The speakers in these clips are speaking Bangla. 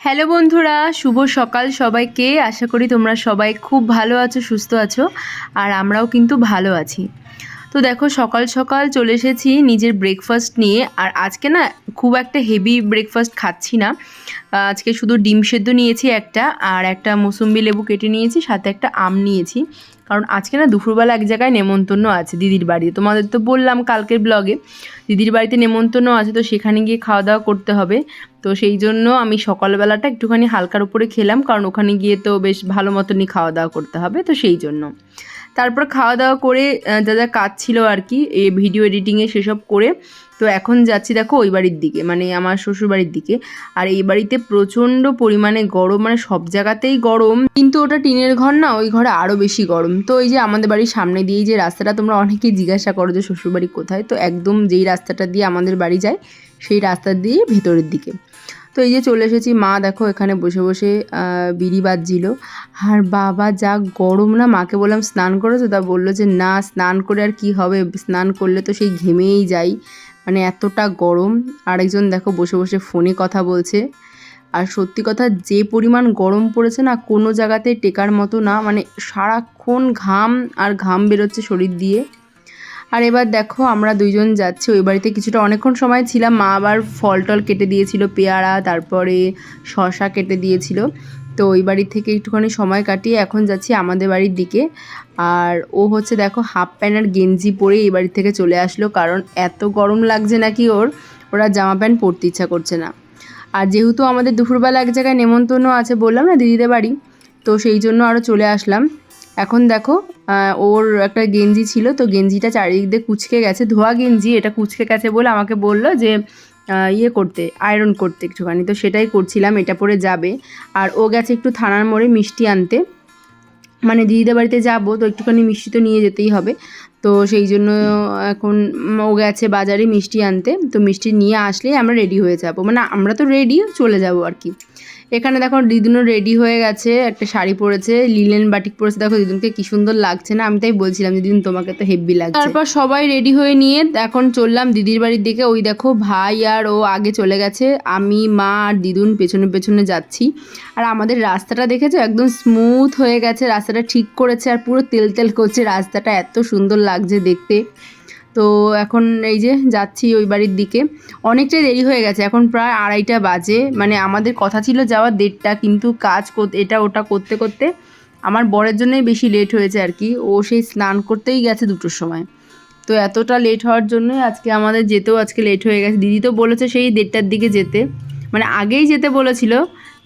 হ্যালো বন্ধুরা, শুভ সকাল সবাইকে। আশা করি তোমরা সবাই খুব ভালো আছো, সুস্থ আছো, আর আমরাও কিন্তু ভালো আছি। তো দেখো সকাল সকাল চলে এসেছি নিজের ব্রেকফাস্ট নিয়ে। আর আজকে না খুব একটা হেভি ব্রেকফাস্ট খাচ্ছি না। আজকে শুধু ডিম সেদ্ধ নিয়েছি একটা, আর একটা মৌসুম্বি লেবু কেটে নিয়েছি, সাথে একটা আম নিয়েছি। কারণ আজকে না দুপুরবেলা এক জায়গায় নেমন্তন্ন আছে দিদির বাড়িতে। তোমাদের তো বললাম কালকের ব্লগে দিদির বাড়িতে নেমন্তন্ন আছে, তো সেখানে গিয়ে খাওয়া দাওয়া করতে হবে। তো সেই জন্য আমি সকালবেলাটা একটুখানি হালকার উপরে খেলাম, কারণ ওখানে গিয়ে তো বেশ ভালো মতনই খাওয়া দাওয়া করতে হবে, তো সেই জন্য। তারপর খাওয়া দাওয়া করে যা যা কাজ ছিল আর কি, এই ভিডিও এডিটিংয়ে সেসব করে, তো এখন যাচ্ছি দেখো ওই বাড়ির দিকে মানে আমার শ্বশুর বাড়ির দিকে। আর এই বাড়িতে প্রচণ্ড পরিমাণে গরম মানে সব জায়গাতেই গরম, কিন্তু ওটা টিনের ঘর না, ওই ঘরে আরও বেশি গরম। তো এই যে আমাদের বাড়ির সামনে দিয়েই যে রাস্তাটা তোমরা অনেকেই জিজ্ঞাসা করো যে শ্বশুর বাড়ি কোথায়, তো একদম যেই রাস্তাটা দিয়ে আমাদের বাড়ি যায়, সেই রাস্তা দিয়ে ভেতরের দিকে। তো এই যে চলে এসেছি, মা দেখো এখানে বসে বসে বিড়ি বাজছিল। আর বাবা যা গরম না, মাকে বললাম, স্নান করো তো তা বলল যে, না, স্নান করে আর কি হবে? স্নান করলে তো সেই ঘেমেই যাই। মানে এতটা গরম। আরেকজন দেখো বসে বসে ফোনে কথা বলছে। আর সত্যি কথা, যে পরিমাণ গরম পড়েছে না, কোনো জায়গাতে টেকার মতো না। মানে সারাক্ষণ ঘাম আর ঘাম বেরোচ্ছে শরীর দিয়ে। আর এবার দেখো, আমরা দুইজন যাচ্ছি। ওই বাড়িতে কিছুটা অনেকক্ষণ সময় ছিলাম। মা আবার ফল টল কেটে দিয়েছিল, পেয়ারা, তারপরে শশা কেটে দিয়েছিল। তো ওই বাড়ি থেকে একটুখানি সময় কাটিয়ে এখন যাচ্ছি আমাদের বাড়ির দিকে। আর ও হচ্ছে দেখো, হাফ প্যান্ট আর গেঞ্জি পরে এই বাড়ি থেকে চলে আসলো। কারণ এত গরম লাগছে নাকি ওর, ওরা জামা প্যান্ট পরতে ইচ্ছা করছে না। আর যেহেতু আমাদের দুপুরবেলা এক জায়গায় নেমন্তন্ন আছে বললাম না দিদিদের বাড়ি, তো সেই জন্য আরও চলে আসলাম। এখন দেখো ওর একটা গেঞ্জি ছিল, তো গেঞ্জিটা চারিদিক দিয়ে কুচকে গেছে। ধোয়া গেঞ্জি, এটা কুচকে গেছে বলে আমাকে বলল যে ইয়ে করতে আয়রন করতে একটুখানি। তো সেটাই করছিলাম, এটা পরে যাবে। আর ও গেছে একটু থানার মোড়ে মিষ্টি আনতে। মানে দিদিদের বাড়িতে যাব, তো একটুখানি মিষ্টি তো নিয়ে যেতেই হবে। তো সেই জন্য এখন ও গেছে বাজারে মিষ্টি আনতে। তো মিষ্টি নিয়ে আসলেই আমরা রেডি হয়ে যাব। মানে আমরা তো রেডি চলে যাব আর কি। এখানে দেখো দিদুনও রেডি হয়ে গেছে। একটা শাড়ি পরেছে লিলেন বাটিক পরেছে। দেখো দিদুনকে কি সুন্দর লাগছে না? আমি তাই বলছিলাম দিদুন, তোমাকে তো হেভি লাগছে। তারপর সবাই রেডি হয়ে নিয়ে এখন চললাম দিদির বাড়ির দিকে। ওই দেখো ভাই আর ও আগে চলে গেছে। আমি, মা আর দিদুন পেছনে পেছনে যাচ্ছি। আর আমাদের রাস্তাটা দেখেছ? একদম স্মুথ হয়ে গেছে। রাস্তাটা ঠিক করেছে আর পুরো তেল তেল করছে। রাস্তাটা এত সুন্দর লাগছে দেখতে। তো এখন এই যে যাচ্ছি ওই বাড়ির দিকে। অনেকটাই দেরি হয়ে গেছে, এখন প্রায় আড়াইটা বাজে। মানে আমাদের কথা ছিল যাওয়ার দেড়টা, কিন্তু কাজ এটা ওটা করতে করতে আমার বরের জন্যই বেশি লেট হয়েছে আর কি। ও সেই স্নান করতেই গেছে দুটোর সময়। তো এতটা লেট হওয়ার জন্যই আজকে আমাদের যেতেও আজকে লেট হয়ে গেছে। দিদি তো বলেছে সেই দেড়টার দিকে যেতে। মানে আগেই যেতে বলেছিল,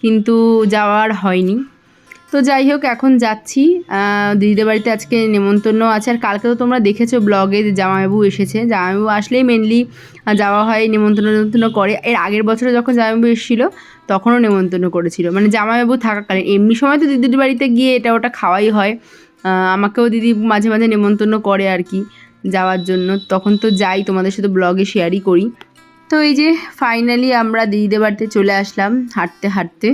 কিন্তু যাওয়ার হয়নি। তো যাই হোক, এখন যাচ্ছি। দিদিদের বাড়িতে আজকে নেমন্তন্ন আছে। আর কালকে তো তোমরা দেখেছ ব্লগে যে জামাইবাবু এসেছে। জামাইবাবু আসলেই মেনলি যাওয়া হয় নেমন্তন্ন নেমন্তন্ন করে। এর আগের বছরে যখন জামাইবাবু এসেছিল, তখনও নেমন্তন্ন করেছিল। মানে জামাইবাবু থাকাকালীন, এমনি সময় তো দিদির বাড়িতে গিয়ে এটা ওটা খাওয়াই হয়। আমাকেও দিদি মাঝে মাঝে নেমন্তন্ন করে আর কি যাওয়ার জন্য। তখন তো যাই, তোমাদের সাথে ব্লগে শেয়ারই করি। তো এই যে ফাইনালি আমরা দিদিদের বাড়িতে চলে আসলাম হাঁটতে হাঁটতে।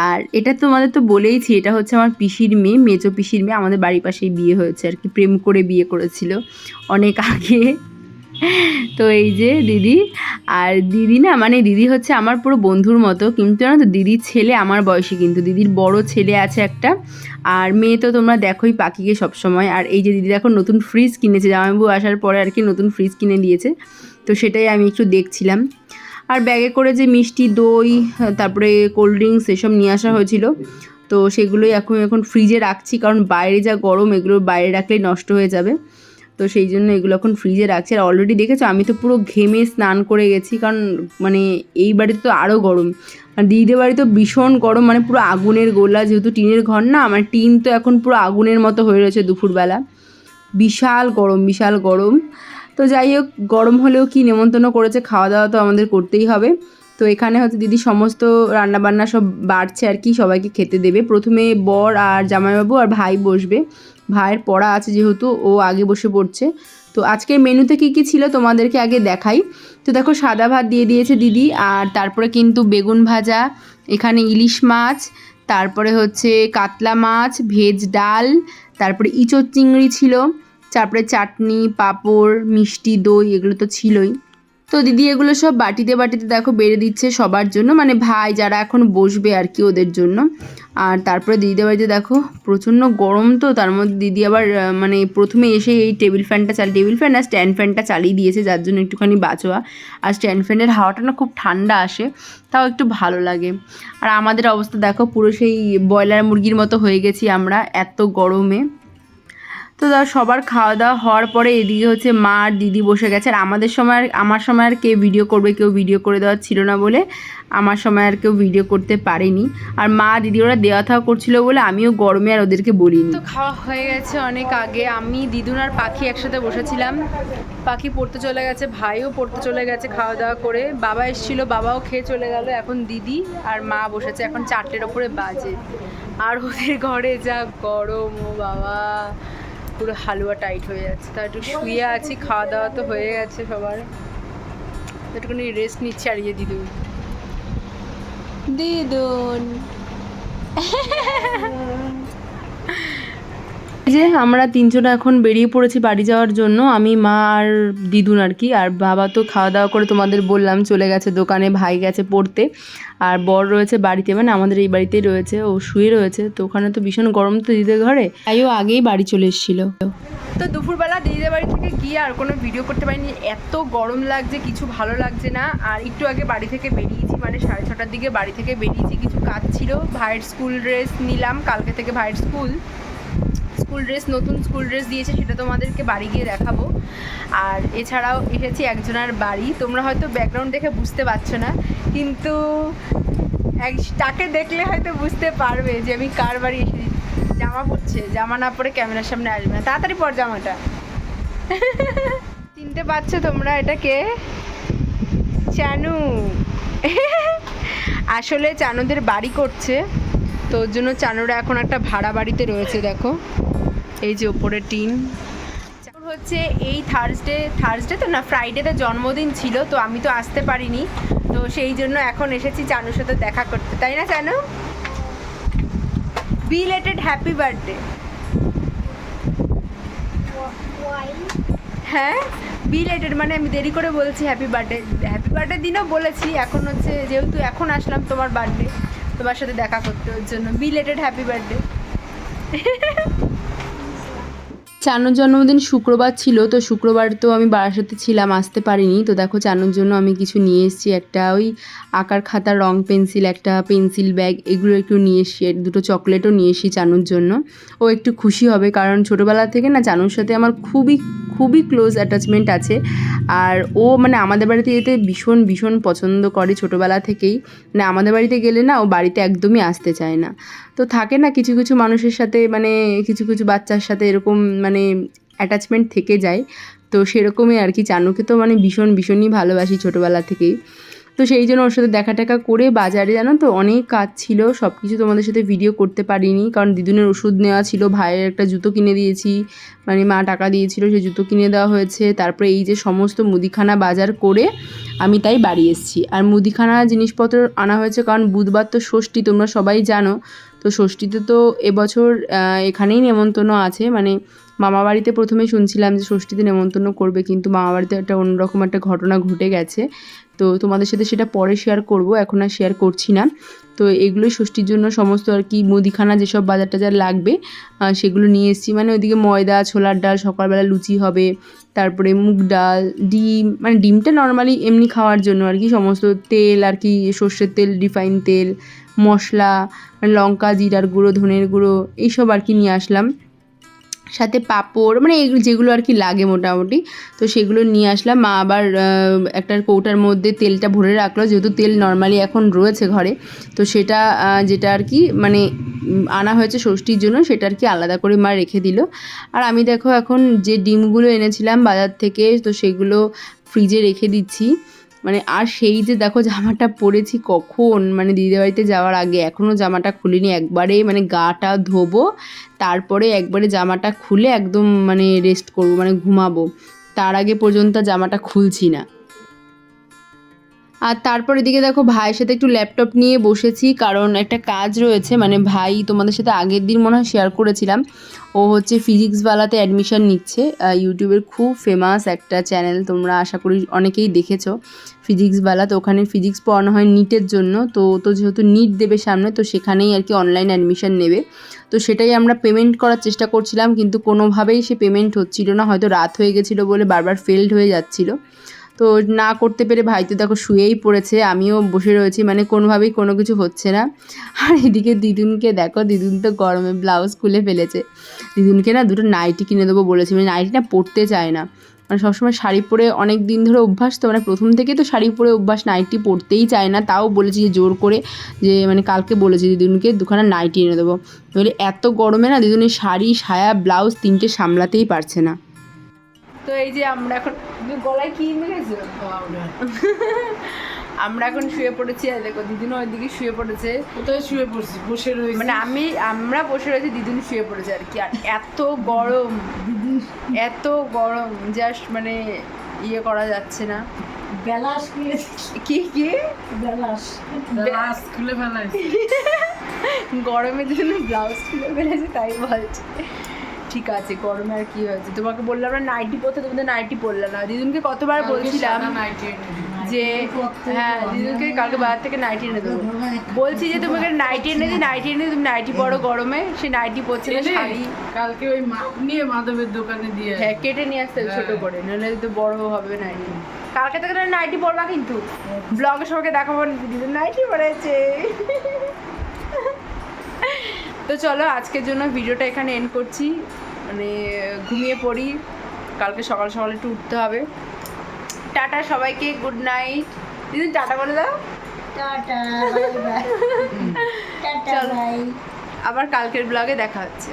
আর এটা তোমাদের তো বলেইছি, এটা হচ্ছে আমার পিসির মেয়ে, মেজো পিসির মেয়ে। আমাদের বাড়ির পাশেই বিয়ে হয়েছে আর কি, প্রেম করে বিয়ে করেছিল অনেক আগে। তো এই যে দিদি, আর দিদি না মানে দিদি হচ্ছে আমার পুরো বন্ধুর মতো। কিন্তু জানো তো, দিদির ছেলে আমার বয়সী কিন্তু, দিদির বড় ছেলে আছে একটা। আর মেয়ে তো তোমরা দেখোই পাখিকে সবসময়। আর এই যে দিদি এখন নতুন ফ্রিজ কিনেছে। জামাইবাবু আসার পরে আর কি নতুন ফ্রিজ কিনে দিয়েছে। তো সেটাই আমি একটু দেখছিলাম। আর ব্যাগে করে যে মিষ্টি দই, তারপরে কোল্ড ড্রিঙ্কস এসব নিয়ে আসা হয়েছিল। তো সেগুলোই এখন এখন ফ্রিজে রাখছি, কারণ বাইরে যা গরম, এগুলো বাইরে রাখলেই নষ্ট হয়ে যাবে। তো সেই জন্য এগুলো এখন ফ্রিজে রাখছি। আর অলরেডি দেখেছ, আমি তো পুরো ঘেমে স্নান করে গেছি, কারণ মানে এই বাড়িতে তো আরও গরম। আর দিদিদের বাড়ি তো ভীষণ গরম মানে পুরো আগুনের গোলা, যেহেতু টিনের ঘর না আমার টিন তো এখন পুরো আগুনের মতো হয়ে রয়েছে দুপুরবেলা। বিশাল গরম বিশাল গরম। তো যাই হোক, গরম হলেও কি নেমন্তন্ন করেছে খাওয়া দাওয়া তো আমাদের করতেই হবে। তো এখানে হচ্ছে দিদি সমস্ত রান্নাবান্না সব বাড়ছে আর কি, সবাইকে খেতে দেবে। প্রথমে বর আর জামাইবাবু আর ভাই বসবে। ভাইয়ের পড়া আছে যেহেতু, ও আগে বসে পড়ছে। তো আজকের মেনুতে কী কী ছিল তোমাদেরকে আগে দেখাই। তো দেখো, সাদা ভাত দিয়ে দিয়েছে দিদি, আর তারপরে কিন্তু বেগুন ভাজা, এখানে ইলিশ মাছ, তারপরে হচ্ছে কাতলা মাছ, ভেজ ডাল, তারপরে ইঁচড় চিংড়ি ছিল। তারপরে চাটনি, পাঁপড়, মিষ্টি, দই এগুলো তো ছিলই। তো দিদি এগুলো সব বাটিতে বাটিতে দেখো বেড়ে দিচ্ছে সবার জন্য মানে ভাই যারা এখন বসবে আর কি ওদের জন্য। আর তারপরে দিদিদের বাড়িতে দেখো প্রচণ্ড গরম তো, তার মধ্যে দিদি আবার মানে প্রথমে এসে এই টেবিল ফ্যানটা চাল, টেবিল ফ্যান আর স্ট্যান্ড ফ্যানটা চালিয়ে দিয়েছে, যার জন্য একটুখানি বাঁচোয়া। আর স্ট্যান্ড ফ্যানের হাওয়াটা না খুব ঠান্ডা আসে, তাও একটু ভালো লাগে। আর আমাদের অবস্থা দেখো পুরো সেই ব্রয়লার মুরগির মতো হয়ে গেছি আমরা এত গরমে। তো সবার খাওয়া দাওয়া হওয়ার পরে এদিকে হচ্ছে মা আর দিদি বসে গেছে। আর আমাদের সময় আর আমার সময় আর কে ভিডিও করবে, কেউ ভিডিও করে দেওয়ার ছিল না বলে আমার সময় আর কেউ ভিডিও করতে পারেনি। আর মা, দিদি ওরা দেওয়া থাওয়া করছিল বলে আমিও গরমে আর ওদেরকে বলিনি। তো খাওয়া হয়ে গেছে অনেক আগে। আমি, দিদুন আর পাখি একসাথে বসেছিলাম। পাখি পড়তে চলে গেছে, ভাইও পড়তে চলে গেছে খাওয়া দাওয়া করে। বাবা এসেছিল, বাবাও খেয়ে চলে গেল, এখন দিদি আর মা বসেছে। এখন চারটের ওপরে বাজে। আর ওদের ঘরে যা গরম, ও বাবা। পুরো হালুয়া টাইট হয়ে যাচ্ছে। তা একটু শুয়ে আছি, খাওয়া দাওয়া তো হয়ে গেছে সবার। একটুখানি রেস্ট নিচ্ছে আর ইয়ে দিদুন। দিদুন। যে আমরা তিনজন এখন বেরিয়ে পড়েছি বাড়ি যাওয়ার জন্য, আমি, মা আর দিদুন আর কি। আর বাবা তো খাওয়া দাওয়া করে তোমাদের বললাম চলে গেছে দোকানে, ভাই গেছে পড়তে। আর বর রয়েছে বাড়িতে মানে আমাদের এই বাড়িতেই রয়েছে, ও শুয়ে রয়েছে, তো ওখানে তো ভীষণ গরম তো দিদিদের ঘরে। তাই ও আগেই বাড়ি চলে এসেছিল। তো দুপুরবেলা দিদিদের বাড়ি থেকে গিয়ে আর কোনো ভিডিও করতে পারিনি। এত গরম লাগছে, কিছু ভালো লাগছে না। আর একটু আগে বাড়ি থেকে বেরিয়েছি মানে সাড়ে ছটার দিকে বাড়ি থেকে বেরিয়েছি। কিছু কাজ ছিল, ভাইয়ের স্কুল ড্রেস নিলাম, কালকে থেকে ভাইয়ের স্কুল। স্কুল ড্রেস, নতুন স্কুল ড্রেস দিয়েছে, সেটা তোমাদেরকে বাড়ি গিয়ে দেখাবো। আর এছাড়াও এসেছি একজনের বাড়ি। তোমরা হয়তো ব্যাকগ্রাউন্ড দেখে বুঝতে পারছ না, কিন্তু এক তাকে দেখলে হয়তো বুঝতে পারবে যে আমি কার বাড়ি এসেছি জামা পরছে, জামা না পরে ক্যামেরার সামনে আসবে না। তাড়াতাড়ি পর জামাটা। চিনতে পারছ তোমরা এটাকে চানু। আসলে চানুদের বাড়ি করছে। তো ওর জন্য চানুরা এখন একটা ভাড়া বাড়িতে রয়েছে, দেখো। এই যে ওপরে টিন। হচ্ছে এই থার্সডে থার্সডে তো না ফ্রাইডেতে জন্মদিন ছিল, তো আমি তো আসতে পারিনি। তো সেই জন্য এখন এসেছি চানুর সাথে দেখা করতে, তাই না, চানু? বিলেটেড হ্যাপি বার্থডে হ্যাঁ বিলেটেড মানে আমি দেরি করে বলছি হ্যাপি বার্থডে হ্যাপি বার্থডে দিনও বলেছি, এখন হচ্ছে যেহেতু এখন আসলাম তোমার বার্থডে তোমার সাথে দেখা করতে ওর জন্য বিলেটেড হ্যাপি বার্থডে চানুর জন্মদিন শুক্রবার ছিল, তো শুক্রবার তো আমি বারাসাতে ছিলাম, আসতে পারিনি। তো দেখো, চানুর জন্য আমি কিছু নিয়ে এসেছি, একটা ওই আঁকার খাতা, রং পেন্সিল, একটা পেন্সিল ব্যাগ, এগুলো একটু নিয়ে এসেছি দুটো চকলেটও নিয়ে এসেছি চানুর জন্য। ও একটু খুশি হবে, কারণ ছোটোবেলা থেকে না চানুর সাথে আমার খুবই খুবই ক্লোজ অ্যাটাচমেন্ট আছে। আর ও মানে আমাদের বাড়িতে যেতে ভীষণ ভীষণ পছন্দ করে ছোটোবেলা থেকেই। মানে আমাদের বাড়িতে গেলে না ও বাড়িতে একদমই আসতে চায় না। তো থাকে না কিছু কিছু মানুষের সাথে মানে কিছু কিছু বাচ্চার সাথে এরকম মানে অ্যাটাচমেন্ট থেকে যায়। তো সেরকমই আর কি। চানুকে তো মানে ভীষণ, ভীষণই ভালোবাসি ছোটোবেলা থেকেই। তো সেই জন্য ওর সাথে দেখা টেকা করে বাজারে জানো তো অনেক কাজ ছিল সব কিছু তোমাদের সাথে ভিডিও করতে পারিনি। কারণ দিদুনের ওষুধ নেওয়া ছিল, ভাইয়ের একটা জুতো কিনে দিয়েছি মানে মা টাকা দিয়েছিল, সেই জুতো কিনে দেওয়া হয়েছে। তারপরে এই যে সমস্ত মুদিখানা বাজার করে আমি তাই বাড়ি এসেছি। আর মুদিখানা জিনিসপত্র আনা হয়েছে কারণ বুধবার তো ষষ্ঠী, তোমরা সবাই জানো। তো ষষ্ঠীতে তো এবছর এখানেই নেমন্তন্ন আছে। মানে মামা বাড়িতে প্রথমে শুনছিলাম যে ষষ্ঠীতে নেমন্তন্ন করবে, কিন্তু মামা বাড়িতে একটা অন্যরকম একটা ঘটনা ঘটে গেছে। তো তোমাদের সাথে সেটা পরে শেয়ার করব, এখন আর শেয়ার করছি না। তো এগুলোই ষষ্ঠীর জন্য সমস্ত আর কি মুদিখানা যেসব বাজার টাজার লাগবে সেগুলো নিয়ে এসেছি। মানে ওইদিকে ময়দা, ছোলার ডাল, সকালবেলা লুচি হবে, তারপরে মুগ ডাল, ডিম মানে ডিমটা নর্মালি এমনি খাওয়ার জন্য আর কি। সমস্ত তেল আর কি, সর্ষের তেল রিফাইন তেল, মশলা, লঙ্কা, জিরার গুঁড়ো, ধনের গুঁড়ো, এইসব আর কি নিয়ে আসলাম। সাথে পাঁপড় মানে যেগুলো আর কি লাগে মোটামুটি। তো সেগুলো নিয়ে আসলাম। মা আবার একটা কৌটার মধ্যে তেলটা ভরে রাখল। যেহেতু তেল নর্মালি এখন রয়েছে ঘরে, তো সেটা যেটা আর কি মানে আনা হয়েছে ষষ্ঠীর জন্য, সেটা আর কি আলাদা করে মা রেখে দিল। আর আমি দেখো এখন যে ডিমগুলো এনেছিলাম বাজার থেকে, তো সেগুলো ফ্রিজে রেখে দিচ্ছি। মানে আর সেই যে দেখো জামাটা পরেছি কখন? মানে দিদি বাড়িতে যাওয়ার আগে। এখনও জামাটা খুলিনি। একবারে মানে গাটা ধোবো, তারপরে একবারে জামাটা খুলে একদম মানে রেস্ট করব মানে ঘুমাবো। তার আগে পর্যন্ত জামাটা খুলছি না। আর তারপর এদিকে দেখো ভাইয়ের সাথে একটু ল্যাপটপ নিয়ে বসেছি, কারণ একটা কাজ রয়েছে মানে ভাই তোমাদের সাথে আগের দিন মনে হয় শেয়ার করেছিলাম। ও হচ্ছে ফিজিক্সওয়ালাতে অ্যাডমিশন নিচ্ছে ইউটিউবের খুব ফেমাস একটা চ্যানেল তোমরা আশা করি অনেকেই দেখেছ। ফিজিক্সওয়ালা তো ওখানে ফিজিক্স পড়ানো হয় নিটের জন্য, তো তো যেহেতু নিট দেবে সামনে, তো সেখানেই আর কি অনলাইন অ্যাডমিশন নেবে। তো সেটাই আমরা পেমেন্ট করার চেষ্টা করছিলাম, কিন্তু কোনোভাবেই সে পেমেন্ট হচ্ছিল না, হয়তো রাত হয়ে গেছিল বলে বারবার ফেলড হয়ে যাচ্ছিল। তো না করতে পেরে ভাই তো দেখো শুয়েই পড়েছে, আমিও বসে রয়েছি মানে কোনোভাবেই কোনো কিছু হচ্ছে না। আর এদিকে দিদুনকে দেখো, দিদুন তো গরমে ব্লাউজ খুলে ফেলেছে। দিদুনকে না দুটো নাইটি কিনে দেবো বলেছি মানে নাইটি না পরতে চায় না। মানে সবসময় শাড়ি পরে অনেক দিন ধরে অভ্যাস তো মানে প্রথম থেকেই তো শাড়ি পরে অভ্যাস, নাইটি পরতেই চায় না। তাও বলেছি যে জোর করে, যে মানে কালকে বলেছি দিদুনকে দুখানা নাইটি এনে দেবো। এত গরমে না দিদুনের শাড়ি, সায়া, ব্লাউজ তিনটে সামলাতেই পারছে না। তো এই যে আমরা এখন গলায় কি মেরেছে আমরা এখন শুয়ে পড়েছি আর দেখো দিদুনও ওইদিকে শুয়ে পড়েছে। কোথায় শুয়ে পড়ছি? বসে রয়েছি। মানে আমি আমরা বসে রয়েছি দিদুন শুয়ে পড়েছে আর কি। আর এত গরম এত গরম জাস্ট মানে ইয়ে করা যাচ্ছে না। বেলাস খুলে কি কি? বেলাস গ্লাস খুলে ফেলাইছি। গরমের জন্য ব্লাউজ খুলে ফেলেছে তাই বলছে। ঠিক আছে গরমে আর কি হয়েছে? তোমাকে বললাম না নাইটি পরতে তোমাদের নাইটি পরলাম না। দিদুনকে কতবার বলছিলাম যে হ্যাঁ দিদুনকে কালকে বাজার থেকে নাইটি এনে দেবো। বলছি যে তোমাকে নাইটি এনে দিই নাইটি এনে তুমি নাইটি পরো গরমে। সে নাইটি পরছে না শাড়ি। কালকে ওই মাপ নিয়ে মাধবের দোকানে দিয়ে হ্যাঁ কেটে নিয়ে আসতে ছোট হ্যাঁ। করে নাহলে তো বড় হবে নাইটি কালকে থেকে নাইটি পরবা কিন্তু। ব্লগে সবাইকে দেখাবো দিদি নাইটি পরেছে তো চলো আজকের জন্য ভিডিওটা এখানে এন্ড করছি। মানে ঘুমিয়ে পড়ি। কালকে সকাল সকাল একটু উঠতে হবে। টাটা সবাইকে গুড নাইট দিদি টাটা বলে দাও। টাটা চলো। আবার কালকের ব্লগে দেখা হচ্ছে।